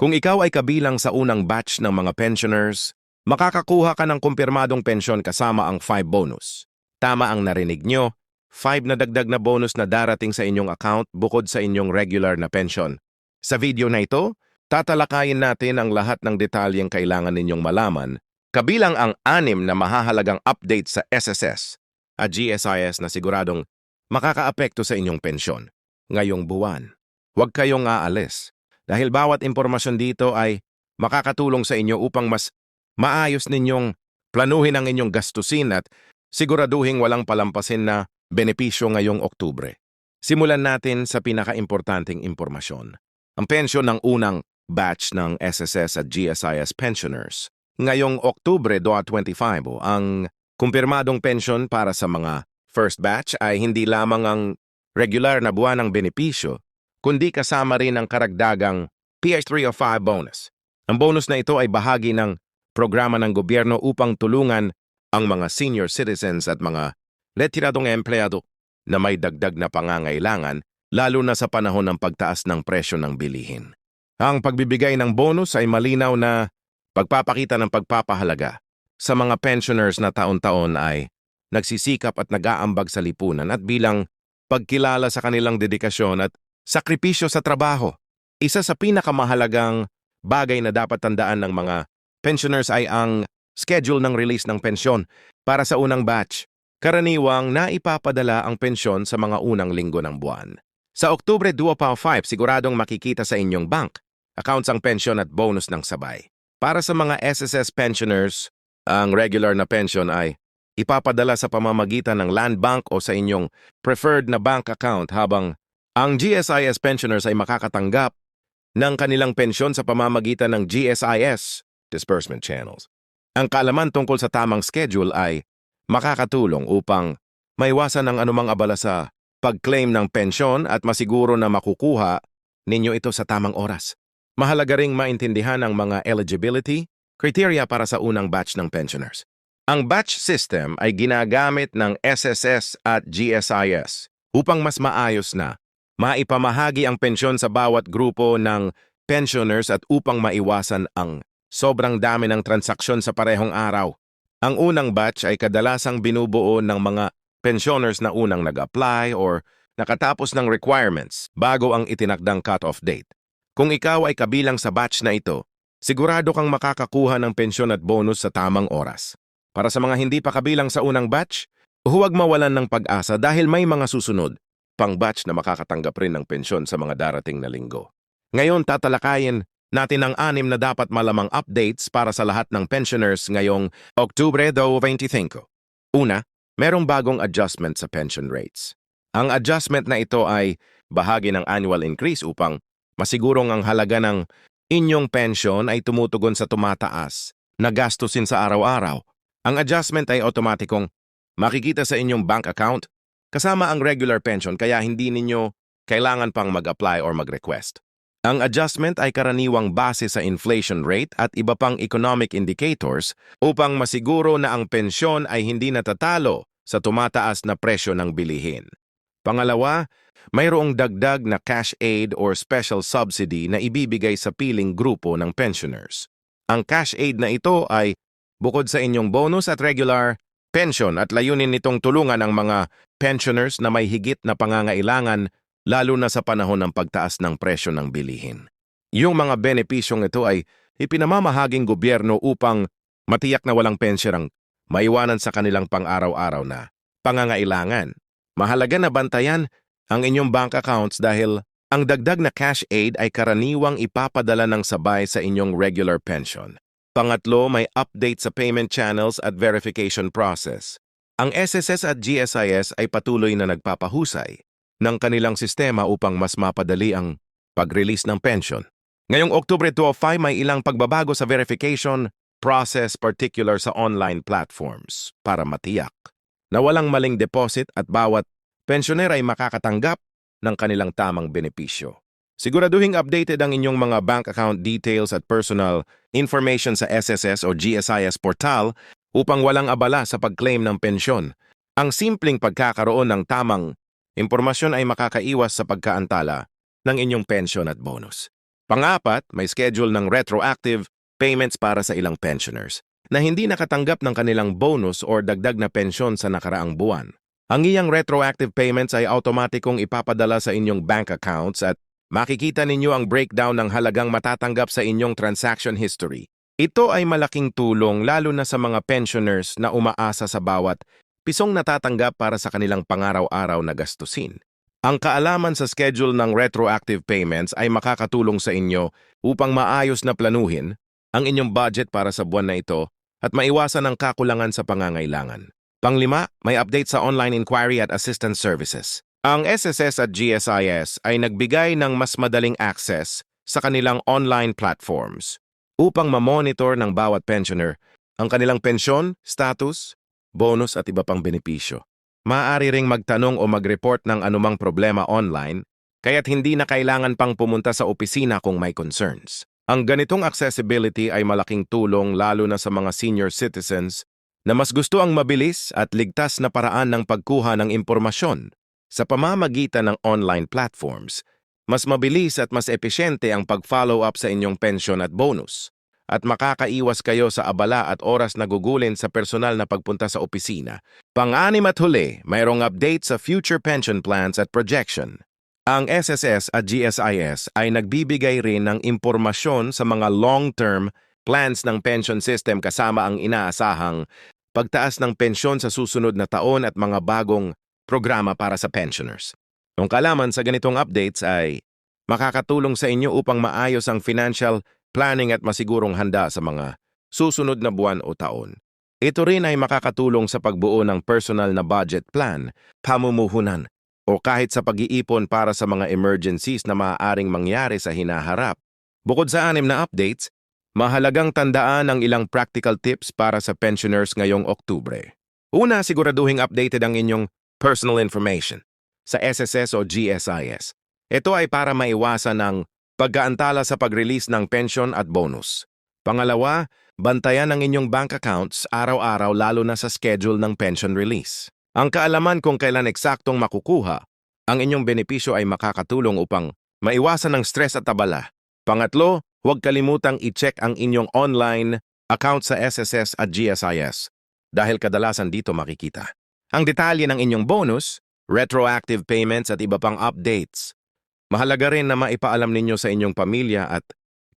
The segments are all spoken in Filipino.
Kung ikaw ay kabilang sa unang batch ng mga pensioners, makakakuha ka ng kumpirmadong pensyon kasama ang 5 bonus. Tama ang narinig nyo, 5 na dagdag na bonus na darating sa inyong account bukod sa inyong regular na pensyon. Sa video na ito, tatalakayin natin ang lahat ng detalyeng kailangan ninyong malaman, kabilang ang anim na mahahalagang update sa SSS at GSIS na siguradong makakaapekto sa inyong pensyon ngayong buwan. Huwag kayong aalis dahil bawat impormasyon dito ay makakatulong sa inyo upang mas maayos ninyong planuhin ang inyong gastusin at siguraduhing walang palampasin na benepisyo ngayong Oktubre. Simulan natin sa pinakaimportanteng impormasyon. Ang pensyon ng unang batch ng SSS at GSIS pensioners. Ngayong Oktubre 2025, ang kumpirmadong pensyon para sa mga first batch ay hindi lamang ang regular na buwan ng benepisyo, kundi kasama rin ang karagdagang PS305 bonus. Ang bonus na ito ay bahagi ng programa ng gobyerno upang tulungan ang mga senior citizens at mga retiradong empleyado na may dagdag na pangangailangan lalo na sa panahon ng pagtaas ng presyo ng bilihin. Ang pagbibigay ng bonus ay malinaw na pagpapakita ng pagpapahalaga sa mga pensioners na taon-taon ay nagsisikap at nag-aambag sa lipunan at bilang pagkilala sa kanilang dedikasyon at sakripisyo sa trabaho. Isa sa pinakamahalagang bagay na dapat tandaan ng mga pensioners ay ang schedule ng release ng pensyon para sa unang batch. Karaniwang naipapadala ang pensyon sa mga unang linggo ng buwan. Sa Oktubre 2.5, siguradong makikita sa inyong bank accounts ang pensyon at bonus ng sabay. Para sa mga SSS pensioners, ang regular na pension ay ipapadala sa pamamagitan ng land bank o sa inyong preferred na bank account habang ang GSIS pensioners ay makakatanggap ng kanilang pensyon sa pamamagitan ng GSIS disbursement channels. Ang kaalaman tungkol sa tamang schedule ay makakatulong upang maiwasan ang anumang abala sa pag-claim ng pensyon at masiguro na makukuha ninyo ito sa tamang oras. Mahalaga ring maintindihan ang mga eligibility criteria para sa unang batch ng pensioners. Ang batch system ay ginagamit ng SSS at GSIS upang mas maayos na maipamahagi ang pensyon sa bawat grupo ng pensioners at upang maiwasan ang sobrang dami ng transaksyon sa parehong araw. Ang unang batch ay kadalasang binubuo ng mga pensioners na unang nag-apply or nakatapos ng requirements bago ang itinakdang cut-off date. Kung ikaw ay kabilang sa batch na ito, sigurado kang makakakuha ng pensyon at bonus sa tamang oras. Para sa mga hindi pa kabilang sa unang batch, huwag mawalan ng pag-asa dahil may mga susunod pang batch na makakatanggap rin ng pensyon sa mga darating na linggo. Ngayon tatalakayin natin ang anim na dapat malamang updates para sa lahat ng pensioners ngayong Oktubre 25. Una, merong bagong adjustment sa pension rates. Ang adjustment na ito ay bahagi ng annual increase upang masigurong ang halaga ng inyong pension ay tumutugon sa tumataas na gastusin sa araw-araw. Ang adjustment ay otomatikong makikita sa inyong bank account kasama ang regular pension kaya hindi ninyo kailangan pang mag-apply or mag-request. Ang adjustment ay karaniwang base sa inflation rate at iba pang economic indicators upang masiguro na ang pensyon ay hindi natatalo sa tumataas na presyo ng bilihin. Pangalawa, mayroong dagdag na cash aid or special subsidy na ibibigay sa piling grupo ng pensioners. Ang cash aid na ito ay bukod sa inyong bonus at regular pension at layunin nitong tulungan ang mga pensioners na may higit na pangangailangan lalo na sa panahon ng pagtaas ng presyo ng bilihin. Yung mga benepisyong ito ay ipinamamahaging gobyerno upang matiyak na walang pensyerang maiwanan sa kanilang pang-araw-araw na pangangailangan. Mahalaga na bantayan ang inyong bank accounts dahil ang dagdag na cash aid ay karaniwang ipapadala ng sabay sa inyong regular pension. Pangatlo, may update sa payment channels at verification process. Ang SSS at GSIS ay patuloy na nagpapahusay ng kanilang sistema upang mas mapadali ang pag-release ng pension. Ngayong Oktubre 25 may ilang pagbabago sa verification process particular sa online platforms para matiyak na walang maling deposit at bawat pensioner ay makakatanggap ng kanilang tamang benepisyo. Siguraduhing updated ang inyong mga bank account details at personal information sa SSS o GSIS portal upang walang abala sa pag-claim ng pensyon. Ang simpleng pagkakaroon ng tamang impormasyon ay makakaiwas sa pagkaantala ng inyong pensyon at bonus. Pangapat, may schedule ng retroactive payments para sa ilang pensioners na hindi nakatanggap ng kanilang bonus or dagdag na pensyon sa nakaraang buwan. Ang iyang retroactive payments ay automatikong ipapadala sa inyong bank accounts at makikita ninyo ang breakdown ng halagang matatanggap sa inyong transaction history. Ito ay malaking tulong lalo na sa mga pensioners na umaasa sa bawat pisong natatanggap para sa kanilang pangaraw-araw na gastusin. Ang kaalaman sa schedule ng retroactive payments ay makakatulong sa inyo upang maayos na planuhin ang inyong budget para sa buwan na ito at maiwasan ang kakulangan sa pangangailangan. Panglima, may update sa online inquiry at assistance services. Ang SSS at GSIS ay nagbigay ng mas madaling access sa kanilang online platforms upang mamonitor ng bawat pensioner ang kanilang pensyon, status, bonus at iba pang benepisyo. Maaari ring magtanong o mag-report ng anumang problema online kaya't hindi na kailangan pang pumunta sa opisina kung may concerns. Ang ganitong accessibility ay malaking tulong lalo na sa mga senior citizens na mas gusto ang mabilis at ligtas na paraan ng pagkuha ng impormasyon sa pamamagitan ng online platforms. Mas mabilis at mas epesyente ang pag-follow up sa inyong pensyon at bonus at makakaiwas kayo sa abala at oras na gugulin sa personal na pagpunta sa opisina. Pang-anim at huli, mayroong update sa future pension plans at projection. Ang SSS at GSIS ay nagbibigay rin ng impormasyon sa mga long-term plans ng pension system kasama ang inaasahang pagtaas ng pensyon sa susunod na taon at mga bagong programa para sa pensioners. Ang kalaman sa ganitong updates ay makakatulong sa inyo upang maayos ang financial planning at masigurong handa sa mga susunod na buwan o taon. Ito rin ay makakatulong sa pagbuo ng personal na budget plan, pamumuhunan, o kahit sa pag-iipon para sa mga emergencies na maaaring mangyari sa hinaharap. Bukod sa anim na updates, Mahalagang tandaan ang ilang practical tips para sa pensioners ngayong Oktubre. Una, siguraduhin updated ang inyong personal information sa SSS o GSIS. Ito ay para maiwasan ang pagkaantala sa pag-release ng pension at bonus. Pangalawa, bantayan ang inyong bank accounts araw-araw lalo na sa schedule ng pension release. Ang kaalaman kung kailan eksaktong makukuha ang inyong benepisyo ay makakatulong upang maiwasan ng stress at abala. Pangatlo, Huwag kalimutang i-check ang inyong online account sa SSS at GSIS dahil kadalasan dito makikita. Ang detalye ng inyong bonus, retroactive payments at iba pang updates. Mahalaga rin na maipaalam ninyo sa inyong pamilya at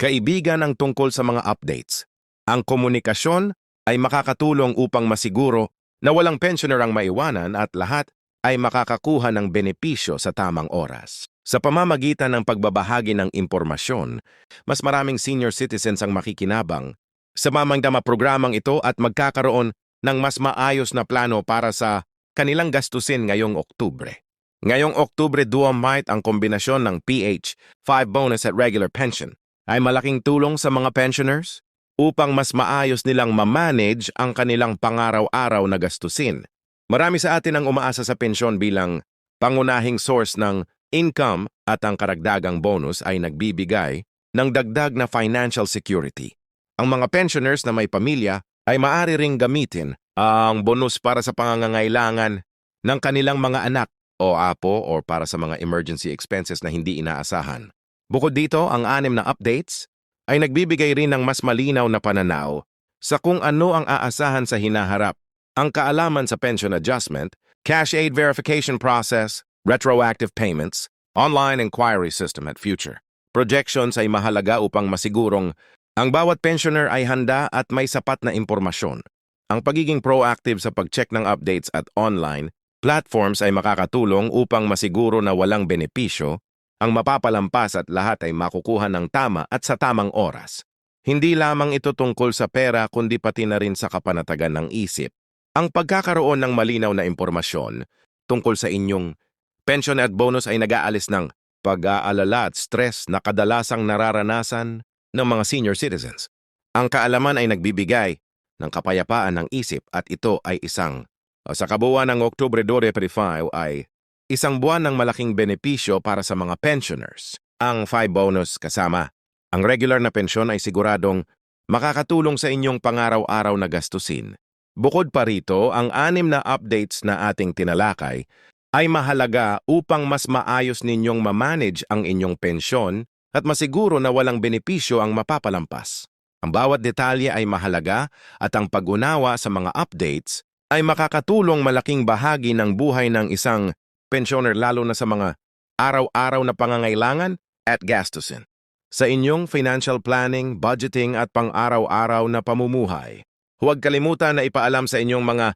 kaibigan ang tungkol sa mga updates. Ang komunikasyon ay makakatulong upang masiguro na walang pensioner ang maiwanan at lahat ay makakakuha ng benepisyo sa tamang oras. Sa pamamagitan ng pagbabahagi ng impormasyon, mas maraming senior citizens ang makikinabang sa mamangdama programang ito at magkakaroon ng mas maayos na plano para sa kanilang gastusin ngayong Oktubre. Ngayong Oktubre duamite ang kombinasyon ng PH, 5 bonus at regular pension ay malaking tulong sa mga pensioners upang mas maayos nilang ma-manage ang kanilang pangaraw-araw na gastusin. Marami sa atin ang umaasa sa pensyon bilang pangunahing source ng income at ang karagdagang bonus ay nagbibigay ng dagdag na financial security. Ang mga pensioners na may pamilya ay maaari ring gamitin ang bonus para sa pangangangailangan ng kanilang mga anak o apo o para sa mga emergency expenses na hindi inaasahan. Bukod dito, ang anim na updates ay nagbibigay rin ng mas malinaw na pananaw sa kung ano ang aasahan sa hinaharap. Ang kaalaman sa pension adjustment, cash aid verification process, retroactive payments, online inquiry system at future. Projections ay mahalaga upang masigurong ang bawat pensioner ay handa at may sapat na impormasyon. Ang pagiging proactive sa pag-check ng updates at online platforms ay makakatulong upang masiguro na walang benepisyo, ang mapapalampas at lahat ay makukuha ng tama at sa tamang oras. Hindi lamang ito tungkol sa pera kundi pati na rin sa kapanatagan ng isip. Ang pagkakaroon ng malinaw na impormasyon tungkol sa inyong Pension at bonus ay nag-aalis ng pag-aalala at stress na kadalasang nararanasan ng mga senior citizens. Ang kaalaman ay nagbibigay ng kapayapaan ng isip at ito ay isang sa kabuuan ng Oktubre 2025 ay isang buwan ng malaking benepisyo para sa mga pensioners. Ang 5 bonus kasama. Ang regular na pensyon ay siguradong makakatulong sa inyong pangaraw-araw na gastusin. Bukod pa rito, ang anim na updates na ating tinalakay ay mahalaga upang mas maayos ninyong mamanage ang inyong pensyon at masiguro na walang benepisyo ang mapapalampas. Ang bawat detalye ay mahalaga at ang pag-unawa sa mga updates ay makakatulong malaking bahagi ng buhay ng isang pensioner lalo na sa mga araw-araw na pangangailangan at gastusin. Sa inyong financial planning, budgeting at pang-araw-araw na pamumuhay, huwag kalimutan na ipaalam sa inyong mga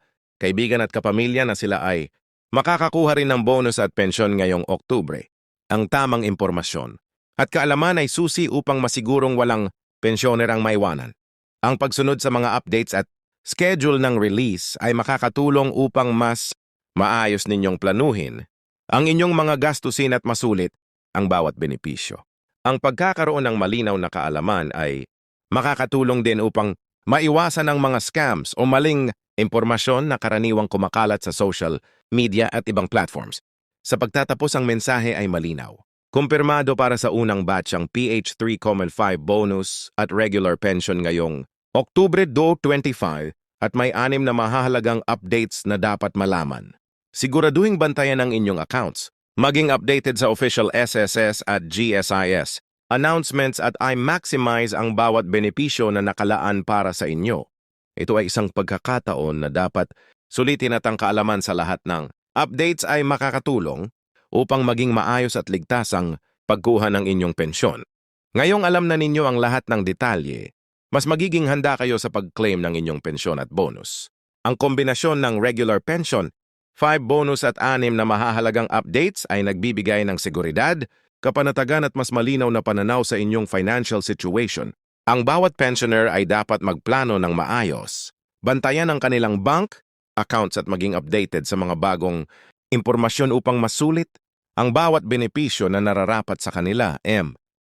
kaibigan at kapamilya na sila ay makakakuha rin ng bonus at pensyon ngayong Oktubre. Ang tamang impormasyon at kaalaman ay susi upang masigurong walang pensyoner ang maiwanan. Ang pagsunod sa mga updates at schedule ng release ay makakatulong upang mas maayos ninyong planuhin ang inyong mga gastusin at masulit ang bawat benepisyo. Ang pagkakaroon ng malinaw na kaalaman ay makakatulong din upang maiwasan ang mga scams o maling impormasyon na karaniwang kumakalat sa social media at ibang platforms. Sa pagtatapos ang mensahe ay malinaw. Kumpirmado para sa unang batch ang PH3 Common 5 bonus at regular pension ngayong Oktubre 2025 at may anim na mahahalagang updates na dapat malaman. Siguraduhing bantayan ang inyong accounts. Maging updated sa official SSS at GSIS announcements at i-maximize ang bawat benepisyo na nakalaan para sa inyo. Ito ay isang pagkakataon na dapat sulitin at ang kaalaman sa lahat ng updates ay makakatulong upang maging maayos at ligtas ang pagkuha ng inyong pensyon. Ngayong alam na ninyo ang lahat ng detalye, mas magiging handa kayo sa pag-claim ng inyong pensyon at bonus. Ang kombinasyon ng regular pension, 5 bonus at 6 na mahahalagang updates ay nagbibigay ng seguridad, kapanatagan at mas malinaw na pananaw sa inyong financial situation. Ang bawat pensioner ay dapat magplano ng maayos. Bantayan ang kanilang bank, accounts at maging updated sa mga bagong impormasyon upang masulit ang bawat benepisyo na nararapat sa kanila. M.